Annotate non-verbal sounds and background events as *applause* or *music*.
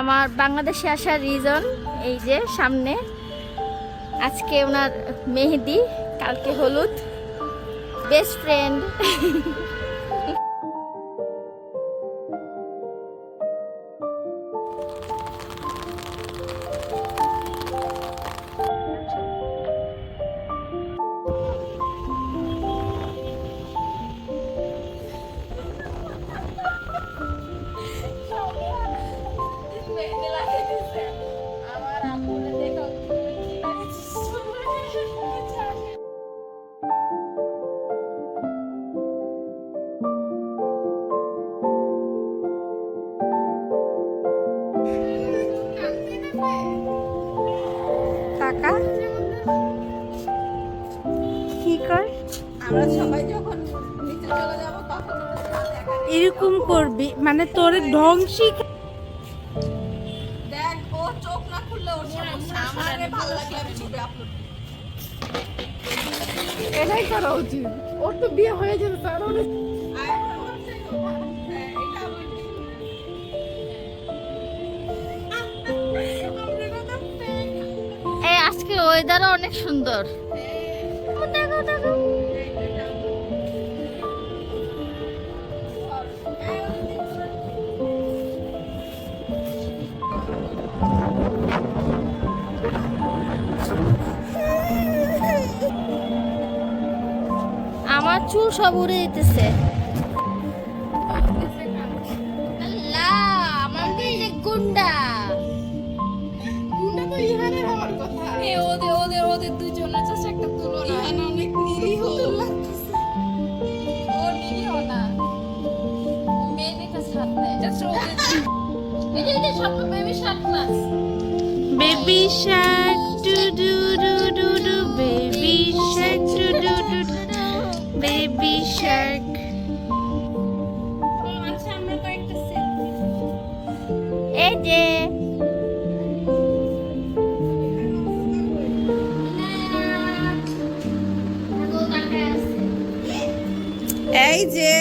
আমার বাংলাদেশে আসার রিজন এই যে সামনে। আজকে ওনার মেহেদি কালকে হলুদ। বেস্ট ফ্রেন্ড *laughs* টাকা কি কর? আমরা সবাই যখন নিচে চলে যাব তখন। এরকম করবি? মানে তোর ঢং শিখ দেখ ও চোখ না খুললে ওর সমস্যা আমারে ভালো লাগলে আমি ছবি আপলোড এটাই করা উচিত। ওর তো বিয়ে হয়ে যেতে তার আজকে ওয়েদারও অনেক সুন্দর। আমার চুল সব উড়ে দিতেছে। Baby shark doo doo doo doo doo baby shark doo doo doo baby shark এই যে এই যে